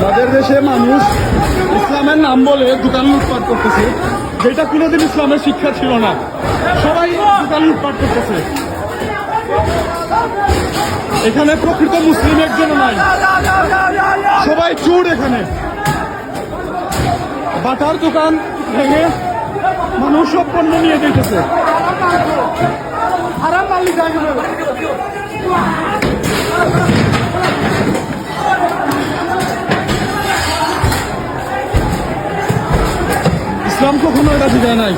যাদের দেশে মানুষ ইসলামের নাম বলে দোকান লুটপাট করতেছে, যেটা কোনোদিন ইসলামের শিক্ষা ছিল না। সবাই দোকান লুটপাট করতেছে। এখানে প্রকৃত মুসলিম একজন নাই। সবাই চুর এখানে। বাটার দোকান ভেঙে মানুষ সব পণ্য নিয়ে যেতেছে। মালিক ইসলাম কখনো এটা শিখায় নাই।